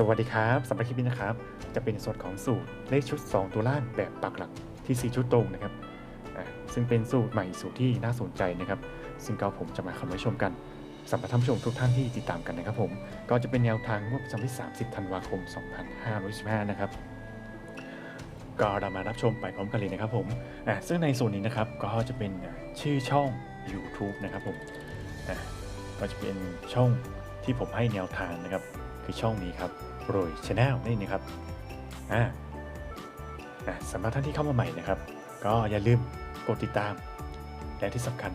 สวัสดีครับสำหรับคลิปนี้นะครับ จะเป็นส่วนของสูตรเลขชุด 2 ตัวล่างแบบปักหลักที่ 4 ชุดตรงนะครับอ่าซึ่งเป็นสูตรใหม่สูตรที่น่าสนใจนะครับ ซึ่งก็ผมจะมาคำไว้ชมกันสำหรับท่านผู้ชมทุกท่านที่ติดตามกันนะครับผมก็จะเป็นแนวทางงวดประจำที่ 30 ธันวาคม 2515 นะครับก็เรามารับชมไปพร้อมกันเลยนะครับผมอ่าซึ่งในส่วนนี้นะครับก็จะเป็นชื่อช่อง YouTube นะครับผมอ่าก็จะเป็นช่องที่ผมให้แนวทางนะครับคือช่องนี้ครับ โรยชาแนลนี่นะครับอ่าอ่าสำหรับท่านที่เข้ามาใหม่นะครับ ก็อย่าลืมกดติดตาม และที่สำคัญ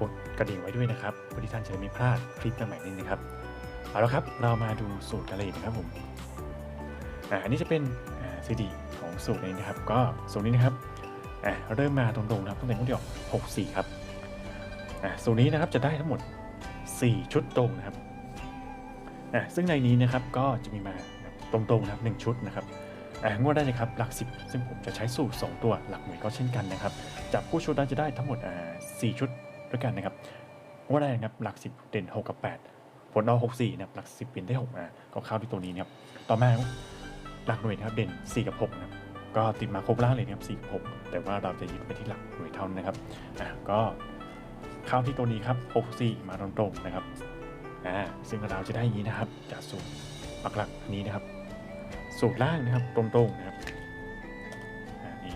กดกระดิ่งไว้ด้วยนะครับเพื่อที่ท่านจะได้ไม่พลาดคลิปใหม่ๆนี้นะครับเอาละครับเรามาดูสูตรกันเลยนะครับผมอ่าอันนี้จะเป็นซีดีของสูตรนี้นะครับ ก็สูตรนี้นะครับอ่าเริ่มมาตรงๆนะครับตั้งแต่งวดที่ออก64 ครับอ่าสูตรนี้นะครับจะได้ทั้งหมด 4 ชุดตรงนะครับ อะซึ่งในนี้นะครับก็จะมีมาตรงๆนะครับหนึ่งชุดนะครับงวดได้เลยครับหลักสิบซึ่งผมจะใช้สูตร 2 ตัวหลักหน่วยก็เช่นกันนะครับจับคู่ชุดนั้จะได้ทั้งหมดอ่าสี่ชุดด้วยกันนะครับงวดได้นะครับหลักสิบเด่น 6 กับ 8 ผลเอา6 4นะครับหลักสิบเปลี่ยนได้6อะก็เข้าที่ตัวนี้นะครับต่อมาหลักหน่วยนะครับเด่น 4 กับ6นะครับก็ติดมาครบล่างเลยนะครับ4กับ6แต่ว่าเราจะยึดไปที่หลักหน่วยเท่านั้นนะครับอะก็เข้าที่ตัวนี้ครับ6 4มาตรงๆนะครับ อ่าซึ่งเราจะได้อย่างนี้นะครับ จากสูตรหลักๆอันนี้นะครับ สูตรล่างนะครับตรงๆนะครับอ่านี่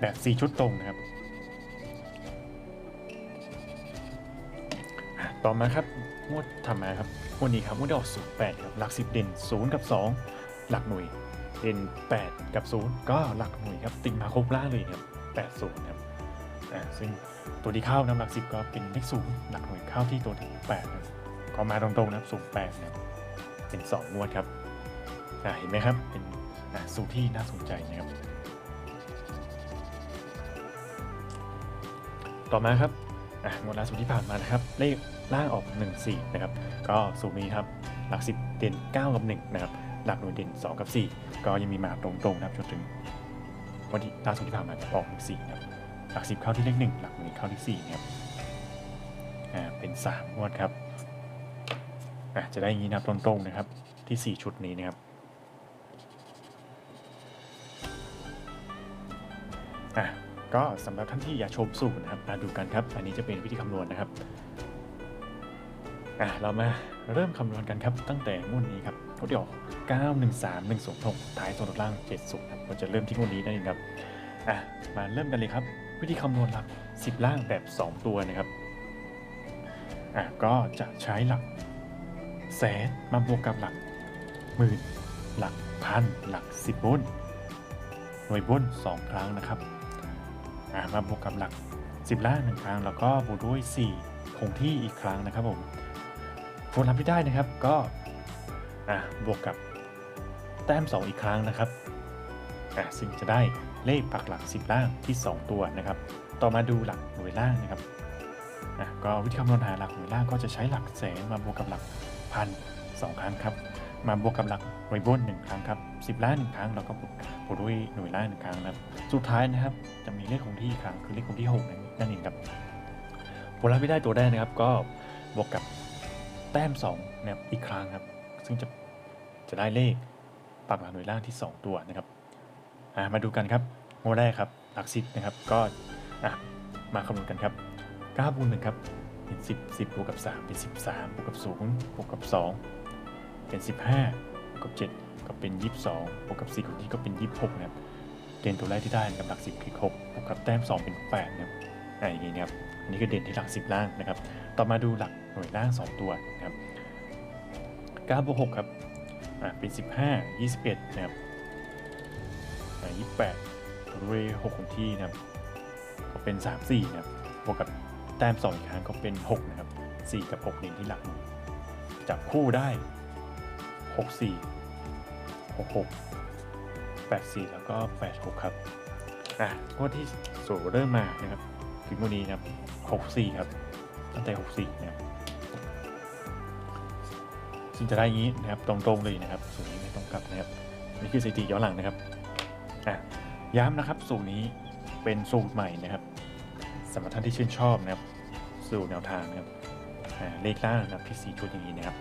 แบบ 4 ชุดตรงนะครับ ต่อมาครับงวดทำมาครับงวดนี้ครับงวดออกสูตร8ครับหลัก 10 เด่น 0 กับ 2 หลักหน่วยเด่น 8 กับ 0 ก็หลักหน่วยครับติดมาครบล่างเลยนะครับ80ครับซึ่งตัวที่เข้านะหลัก 10 ก็เป็นเลขศูนย์หลักหน่วยเข้าที่ตัวที่8นะครับ ก็มาตรงๆนะครับสูงแปดนะครับเป็นสองงวดครับอ่าเห็นไหมครับเป็นอ่าสูตรที่น่าสนใจนะครับ ต่อมาครับอ่างวดล่าสุดที่ผ่านมานะครับ เลขล่างออก 1 4 นะครับ ก็สูตรนี้ครับหลัก 10 เด่น 9 กับ 1 นะครับ หลักหน่วยเด่น 2 กับ 4 ก็ยังมีมาตรงๆนะครับจนถึงวันที่ล่าสุดที่ผ่านมาออก1 4นะครับหลัก 10 เข้าที่เลข 1 หลักหน่วยเข้าที่4นะครับอ่าเป็น3งวดครับ อะจะได้อย่างนี้นะตรงๆนะครับ ที่ 4 ชุดนี้นะครับอะก็สำหรับท่านที่อยากชมสูตรนะครับมาดูกันครับ อันนี้จะเป็นวิธีคำนวณนะครับอะเรามาเริ่มคำนวณกันครับ ตั้งแต่งวดนี้ครับงวดที่ออก9 1 3 1 0 6ท้ายตัวล่าง7 0ครับเราจะเริ่มที่งวดนี้นั่นเองครับอะมาเริ่มกันเลยครับ วิธีคำนวณหลัก 10 ล่างแบบ 2 ตัวนะครับอะก็จะใช้หลัก แสนมาบวกกับหลักหมื่นหลักพันหลักสิบบนหน่วยบนสองครั้งนะครับอ่ามาบวกกับหลักสิบล้านหนึ่งครั้ง แล้วก็บวกด้วยสี่คงที่อีกครั้งนะครับผมผลลัพธ์ที่ได้นะครับก็อ่าบวกกับแต้ม 2 อีกครั้งนะครับอ่าซึ่งจะได้เลขปักหลัก 10 ล่างที่ 2 ตัวนะครับ ต่อมาดูหลักหน่วยล่างนะครับอะก็วิธีคำนวณหาหลักหน่วยล่างก็จะใช้หลักแสนมาบวกกับหลัก พันสองครั้งครับ มาบวกกับหลักหน่วยบนหนึ่งครั้งครับสิบล้านหนึ่งครั้งแล้วก็บวกบวกด้วยหน่วยล่างหนึ่งครั้งนะครับ สุดท้ายนะครับจะมีเลขคงที่ครั้งคือเลขคงที่หกนั่นเองครับผลลัพธ์ที่ได้ตัวแรกนะครับก็บวกกับแต้มสองนะครับอีกครั้งครับ ซึ่งจะจะได้เลขปักหลักหน่วยล่างที่ 2 ตัวนะครับมาดูกันครับงวดแรกครับหลักสิบนะครับก็มาคำนวณกันครับ9คูณหนึ่งครับ เป็น 10 10บวกกับ 3 เป็น 13บวกกับ0บวกกับ 2 เป็น 15บวกกับ 7 ก็เป็น 22บวกกับ4คูณที่ก็เป็น 26 นะครับเด่นตัวแรกที่ได้นะครับหลัก 10 คือ 6 บวกกับแต้ม 2 เป็น 8 นะครับอ่าอย่างนี้นะครับอันนี้ก็เด่นที่หลัก 10 ล่างนะครับ ต่อมาดูหลักหน่วยล่าง 2 ตัวนะครับ9บวก6ครับอ่าเป็น 15 21 นะครับอ่า28บวกด้วย6คูณที่นะครับ ก็เป็น 34 นะครับบวกกับ แต้ม2อีกครั้งก็เป็น 6 นะครับ 4 กับ 6 เด่นที่หลักหน่วยจับคู่ได้ 6 4 6 6 8 4 แล้วก็ 8 6 ครับ อะงวดที่สูเริ่มมานะครับ ถึงวันนี้นะครับ 6 4 ครับ ตั้งแต่ 6 4 นะครับซึ่งจะได้อย่างนี้นะครับ ตรงๆเลยนะครับสูตรนี้ไม่ต้องกลับนะครับ นี่คือสถิติย้อนหลังนะครับ อะ ย้ำนะครับ สูตรนี้เป็นสูตรใหม่นะครับ สำหรับท่านที่ชื่นชอบนะครับสู่แนวทางนะครับเลขล่างนะครับที่สี่ชุดอย่างนี้นะครับ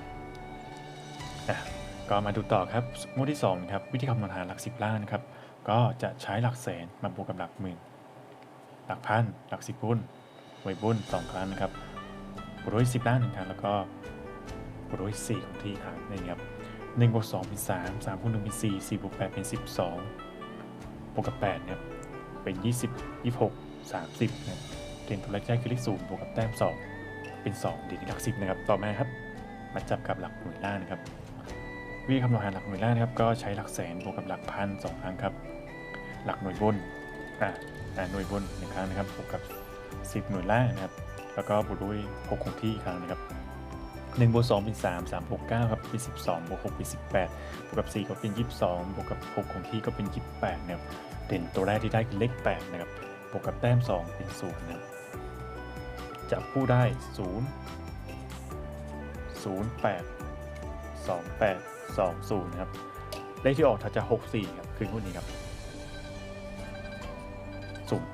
ก็มาดูต่อครับงวดที่2ครับวิธีคำนวณหาหลักสิบล้านนะครับ ก็จะใช้หลักแสนมาบวกกับหลักหมื่น หลักพันหลักสิบบุญหวยบุญสองครั้งนะครับบวกด้วยสิบล้านหนึ่งครั้งแล้วก็บวกด้วยสี่ของที่ครั้งนี่ครับหนึ่งบวกสองเป็นสามสามบวกหนึ่งเป็นสี่สี่บวกแปดเป็นสิบสองบวกกับแปดเนี่ยเป็นยี่สิบยี่หกสามสิบนะครับ เด่นตัวเลขได้คือเลขศูนย์บวกกับแต้มสองเป็นสองเด่นที่หลักสิบนะครับต่อมาครับมาจับกับหลักหน่วยล่างนะครับวิธีคำนวณหาหลักหน่วยล่างนะครับก็ใช้หลักแสนบวกกับหลักพันสองครั้งครับ หลักหน่วยบนอ่าอ่าหน่วยบนหนึ่งครั้งนะครับบวกกับ 10 หน่วยล่างนะครับ แล้วก็บวกด้วย6คงที่อีกครั้งนะครับ1บวก2เป็น 3 3บวก9ครับเป็น12บวก6เป็น18บวกกับ4ก็เป็น 22บวกกับ6คงที่ก็เป็น 28นะครับเด่นตัวแรกที่ได้คือเลข8นะครับบวกกับแต้ม 2 เป็น0นะครับ จะผู้ได้ 0 0 8 2 8 2 0นะครับ เลขที่ออกถ้าจะ 64 ครับ คืองวดนี้ครับ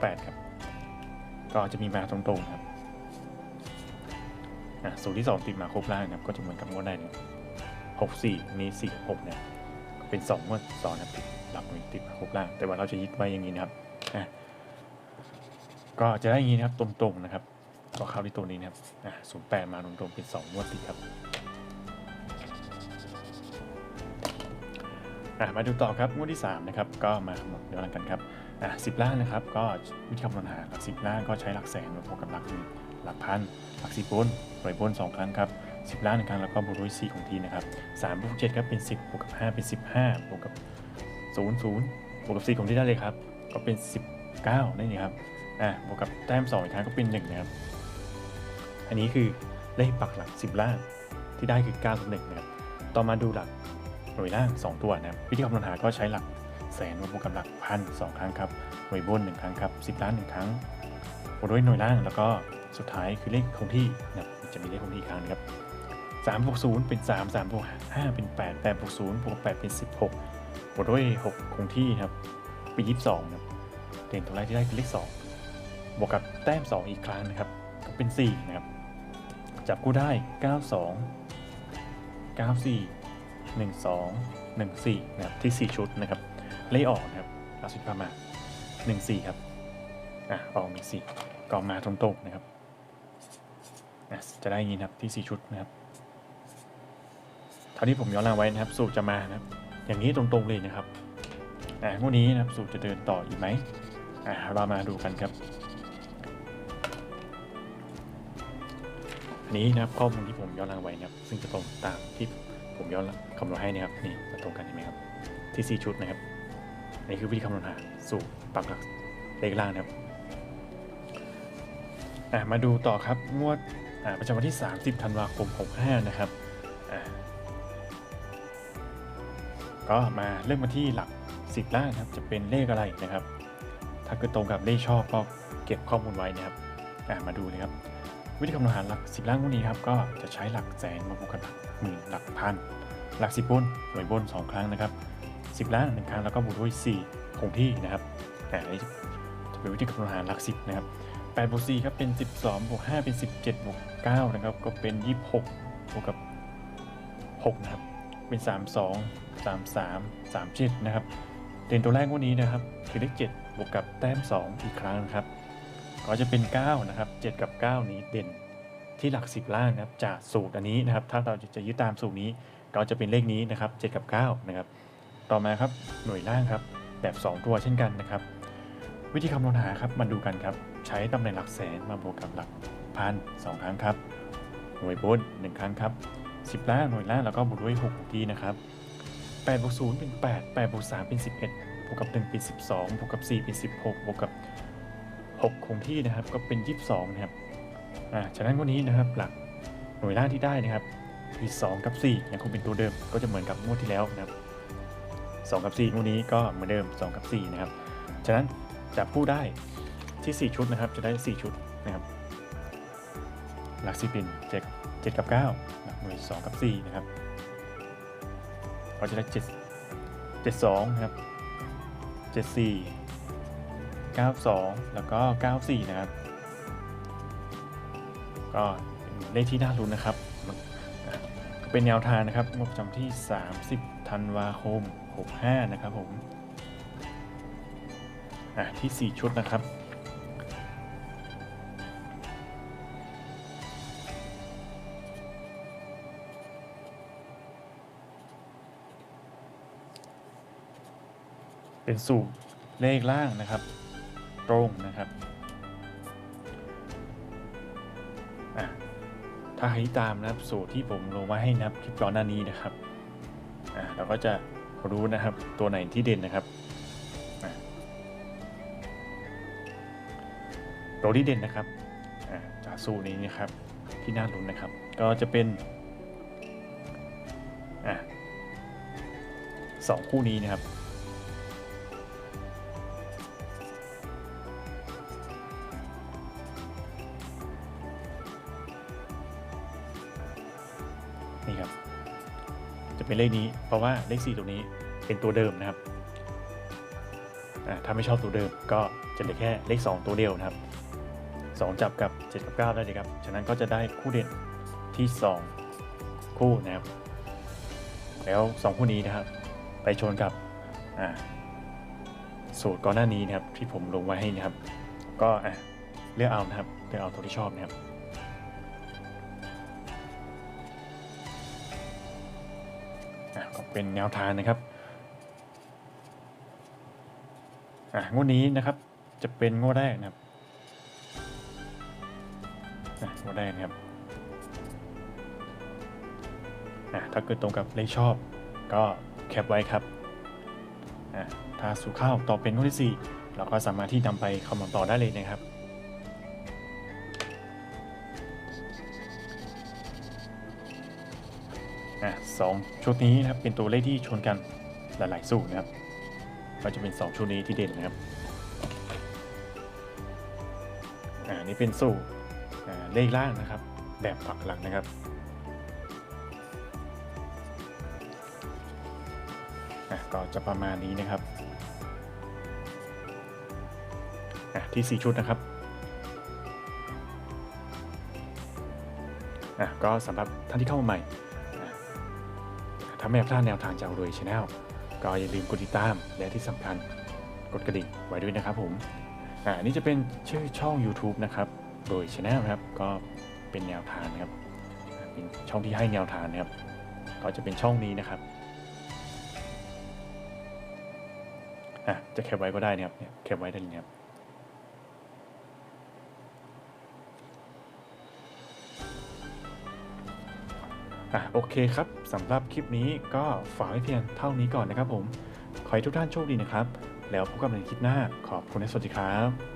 08 ครับ ก็จะมีมาตรงๆครับสูตรที่ 2 ติดมาครบล่างครับ ก็จะเหมือนกับงวดได้เนี่ย64 มี 4 6เนี่ยเป็น2งวดซ้อนนะติดหลักหน่วยติดมาครบล่าง แต่ว่าเราจะยึดไว้อย่างนี้นะครับ ก็จะได้อย่างนี้นะครับตรงๆนะครับ ก็เข้าที่ตัวนี้นะครับอะ08มาตรงๆเป็น2งวดติดครับอะมาดูต่อครับงวดที่3นะครับก็มาคำนวณย้อนหลังกันครับอะสิบล้านนะครับก็วิธีคำนวณหาหลักสิบล้านก็ใช้หลักแสนมาบวกกับหลักหมื่นหลักพันหลักสิบบนหน่วยบนสองครั้งครับสิบล้านหนึ่งครั้งแล้วก็บวกด้วยสี่ของทีนะครับสามบวกเจ็ดครับเป็นสิบบวกกับห้าเป็นสิบห้าบวกกับศูนย์ศูนย์บวกกับสี่ของที่ได้เลยครับก็เป็นสิบเก้านั่นเองครับอะบวกกับแต้มสองอีกครั้งก็เป็นหนึ่งนะครับ อันนี้คือเลขปักหลักสิบล้านที่ได้คือเก้ากับหนึ่งนะครับต่อมาดูหลักหน่วยล่าง 2 ตัวนะครับวิธีคำนวณหาก็ใช้หลักแสนมาบวกกับหลักพันสองครั้งครับหน่วยบนหนึ่งครั้งครับสิบล้านหนึ่งครั้งบวกด้วยหน่วยล่างแล้วก็สุดท้ายคือเลขคงที่นะครับจะมีเลขคงที่กครั้งนะครับสามบวกศูนย์เป็นสามสามบวกห้าเป็นแปดแปดบวกศูนย์บวกแปดเป็นสิบหกบวกด้วยหกคงที่ครับเป็นยี่สิบสองนะครับเด่นตัวแรกที่ได้คือเลขสองบวกกับแต้มสองอีกครั้งนะครับ เป็นสี่นะครับจับคู่ได้เก้าสองเก้าสี่1 2 1 4นะครับที่ 4 ชุดนะครับเลขออกนะครับลาสุดพามา 1 4 ครับอะออก1 4ก็มาตรงๆนะครับอะจะได้ย่างนี้นะครับที่ 4 ชุดนะครับเท่าที่ผมย้อนหลังไว้นะครับ สูตรจะมานะครับ อย่างนี้ตรงๆเลยนะครับอะงวดนี้นะครับสูตรจะเดินต่ออีกไหมอะเรามาดูกันครับ อันนี้นะครับข้อมูลที่ผมย้อนหลังไว้นะครับ ซึ่งจะตรงตามที่ผมย้อนคำนวณให้นะครับนี่จะตรงกันเห็นไหมครับที่4ชุดนะครับนี่คือวิธีคำนวณหาสูตรปักหลักเลขล่างนะครับอะมาดูต่อครับงวดอ่าประจำวันที่ 30 ธันวาคม 65 นะครับอ่าก็มาเริ่มมาที่หลัก 10 ล่างนะครับ จะเป็นเลขอะไรนะครับ ถ้าเกิดตรงกับเลขชอบก็เก็บข้อมูลไว้นะครับอ่ามาดูเลยครับ วิธีคำนวณหารหลักสิบล่างพวกนี้ครับก็จะใช้หลักแสนมาบวกกับหลักหมื่นหลักพันหลักสิบบนหน่วยบนสองครั้งนะครับสิบล่างหนึ่งครั้งแล้วก็บวกด้วยสี่คงที่นะครับอ่าอันนี้จะเป็นวิธีคำนวณหารหลักสิบนะครับแปดบวกสี่ครับเป็นสิบสองบวกห้าเป็นสิบเจ็ดบวกเก้านะครับก็เป็นยี่สิบหกบวกกับหกนะครับเป็นสามสองสามสามสามเจ็ดนะครับเด่นตัวแรกวกนี้นะครับคือเลขเจ็ดบวกกับแต้มสองอีกครั้งนะครับ ก็จะเป็น 9 นะครับ 7 กับ 9 นี้เด่นที่หลัก 10 ล่างนะครับจากสูตรอันนี้นะครับ ถ้าเราจะยึดตามสูตรนี้ก็จะเป็นเลขนี้นะครับ 7 กับ 9 นะครับ ต่อมาครับหน่วยล่างครับแบบ 2 ตัวเช่นกันนะครับ วิธีคำนวณหาครับมาดูกันครับ ใช้ตำแหน่งหลักแสนมาบวกกับหลักพันสองครั้งครับหน่วยบน1ครั้งครับ10 ล่างหน่วยล่างแล้วก็บวกด้วย6ทีนะครับ8บวก0เป็น 8 8บวก3เป็น 11บวกกับ 1 เป็น 12บวกกับ 4 เป็น 16บวกกับ 6คงที่นะครับก็เป็น 22 นะครับอ่าฉะนั้นวันนี้นะครับหลักหน่วยล่างที่ได้นะครับคือ2กับ4ยังคงเป็นตัวเดิมก็จะเหมือนกับงวดที่แล้วนะครับ 2 กับ4งวดนี้ก็เหมือนเดิม 2 กับ 4 นะครับ ฉะนั้นจะผู้ได้ที่ 4 ชุดนะครับ จะได้ 4 ชุดนะครับ หลักสิบเป็น7 7 กับ9หลักหน่วย 2 กับ 4 นะครับก็จะได้ 7 72 นะครับ 74 92 แล้วก็ 94 นะครับ ก็เป็นเลขที่น่ารุ้นนะครับเป็นแนวทางนะครับงบประจำที่ 30 ธันวาคม 65 นะครับผมอะที่ 4 ชุดนะครับเป็นสูตรเลขล่างนะครับ ตรงนะครับอะถ้าใครตามนะครับสูตรที่ผมลงมาให้นับคลิปก่อนหน้านี้นะครับอะเราก็จะรู้นะครับตัวไหนที่เด่นนะครับอะตัวที่เด่นนะครับอะจากสูตรนี้นะครับที่น่าลุ้นนะครับ ก็จะเป็นอะสองคู่นี้นะครับ เป็นเลขนี้ เพราะว่าเลข 4 ตัวนี้เป็นตัวเดิมนะครับถ้าไม่ชอบตัวเดิมก็จะเหลือแค่เลข 2 ตัวเดียวนะครับ 2 จับกับ 7 กับ 9 ได้เลยครับ ฉะนั้นก็จะได้คู่เด่นที่ 2 คู่นะครับ แล้ว 2 คู่นี้นะครับ ไปชนกับสูตรก่อนหน้านี้นะครับที่ผมลงไว้ให้นะครับ ก็เลือกเอานะครับเลือกเอาตัวที่ชอบนะครับ อะก็เป็นแนวทางนะครับอะงวดนี้นะครับจะเป็นงวดแรกนะครับอะงวดแรกนะครับอะถ้าเกิดตรงกับเลขชอบก็แคปไว้ครับอะถ้าสู่ข้าวต่อเป็นงวดที่ 4 เราก็สามารถที่นำไปคำนวณต่อได้เลยนะครับ อะสองชุดนี้นะครับเป็นตัวเลขที่ชนกันหลายๆสูตรนะครับ ก็จะเป็น 2 ชุดนี้ที่เด่นนะครับอ่านี่เป็นสูตรอ่เลขล่างนะครับ แบบปักหลักนะครับอะก็จะประมาณนี้นะครับอะที่ 4 ชุดนะครับอะก็สำหรับท่านที่เข้ามาใหม่ ถ้าไม่อยากพลาดแนวทางจากรวยชาแนลก็อย่าลืมกดติดตามและที่สำคัญกดกระดิ่งไว้ด้วยนะครับผมอ่านี่จะเป็นชื่อช่อง YouTube นะครับโดยชาแนลครับก็เป็นแนวทางนะครับเป็นช่องที่ให้แนวทางนะครับ ก็จะเป็นช่องนี้นะครับอะจะแคปไว้ก็ได้นะครับเนี่ยแคปไว้ได้เลยครับ อะโอเคครับสำหรับคลิปนี้ก็ฝากไว้เพียงเท่านี้ก่อนนะครับผม ขอให้ทุกท่านโชคดีนะครับ แล้วพบกันในคลิปหน้าขอบคุณและสวัสดีครับ